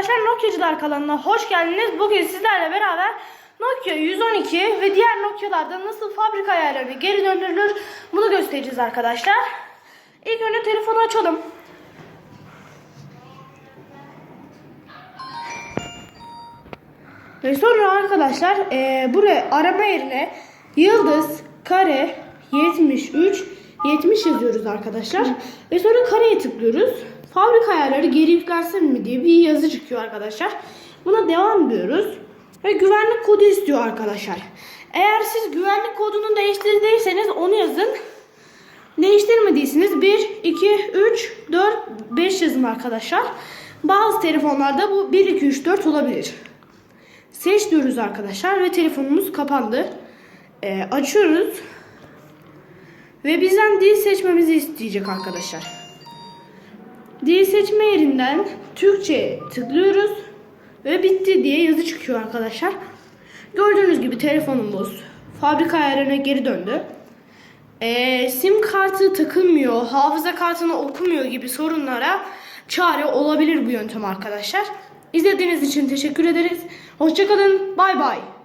arkadaşlar Nokia'cılar kanalına hoş geldiniz. Bugün sizlerle beraber Nokia 112 ve diğer Nokia'larda nasıl fabrika ayarları geri döndürülür bunu göstereceğiz arkadaşlar. İlk önce telefonu açalım. Ve sonra arkadaşlar eee, buraya arama yerine yıldız kare 73 70 yazıyoruz arkadaşlar. Ve sonra kareye tıklıyoruz. Fabrika ayarları geri yüklensin mi diye bir yazı çıkıyor arkadaşlar. Buna devam diyoruz. Ve güvenlik kodu istiyor arkadaşlar. Eğer siz güvenlik kodunu değiştirdiyseniz onu yazın. Değiştirmediyseniz 1, 2, 3, 4, 5 yazın arkadaşlar. Bazı telefonlarda bu 1, 2, 3, 4 olabilir. Seç diyoruz arkadaşlar ve telefonumuz kapandı. Ee, açıyoruz. Ve bizden dil seçmemizi isteyecek arkadaşlar. Dil seçme yerinden Türkçe tıklıyoruz. Ve bitti diye yazı çıkıyor arkadaşlar. Gördüğünüz gibi telefonumuz fabrika ayarlarına geri döndü. Ee, sim kartı takılmıyor, hafıza kartını okumuyor gibi sorunlara çare olabilir bu yöntem arkadaşlar. İzlediğiniz için teşekkür ederiz. Hoşçakalın, bay bay.